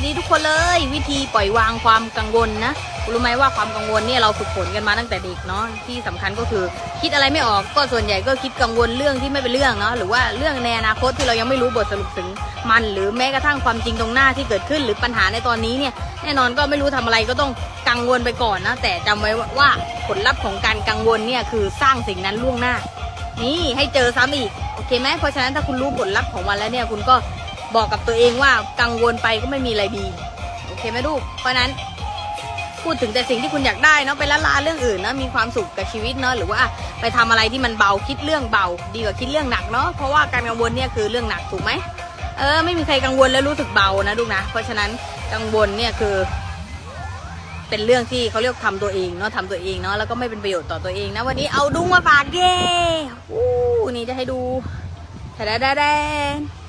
วัสดีทุกคนเลย วิธีปล่อยวางความกังวลนะรู้ไหมว่าความกังวลเนี่ยเราฝึกฝนกันมาตั้งแต่เด็กเนาะที่สำคัญก็คือคิดอะไรไม่ออกก็ส่วนใหญ่ก็คิดกังวลเรื่องที่ไม่เป็นเรื่องเนาะหรือว่าเรื่องในอนาคตที่เรายังไม่รู้บทสรุปถึงมัน หรือแม้กระทั่งความจริงตรงหน้าที่เกิดขึ้น หรือปัญหาในตอนนี้เนี่ยแน่นอนก็ไม่รู้ทำอะไรก็ต้องกังวลไปก่อนนะแต่จำไว้ว่าผลลัพธ์ของการกังวลเนี่ยคือสร้างสิ่งนั้นล่วงหน้า นี่ให้เจอซ้ำอีกโอเคไหมเพราะฉะนั้นถ้าคุณรู้ผลลัพธ์ของมันแล้วเนี่ยคุณก็ บอกกับตัวเองว่ากังวลไปก็ไม่มีอะไรดี โอเคไหมลูก เพราะนั้นพูดถึงแต่สิ่งที่คุณอยากได้เนาะไปละลาเรื่องอื่นเนาะมีความสุขกับชีวิตเนาะหรือว่าไปทำอะไรที่มันเบาคิดเรื่องเบา ดีกว่าคิดเรื่องหนักเนาะเพราะว่าการกังวลเนี่ยคือเรื่องหนักถูกไหมเออไม่มีใครกังวลแล้วรู้สึกเบานะลูกนะ เพราะฉะนั้นกังวลเนี่ยคือ เป็นเรื่องที่เขาเรียกทำตัวเองเนาะทำตัวเองเนาะแล้วก็ไม่เป็นประโยชน์ต่อตัวเองนะวันนี้เอาดุ้งมาฝากเย่อู้นี่จะให้ดูแดดแดด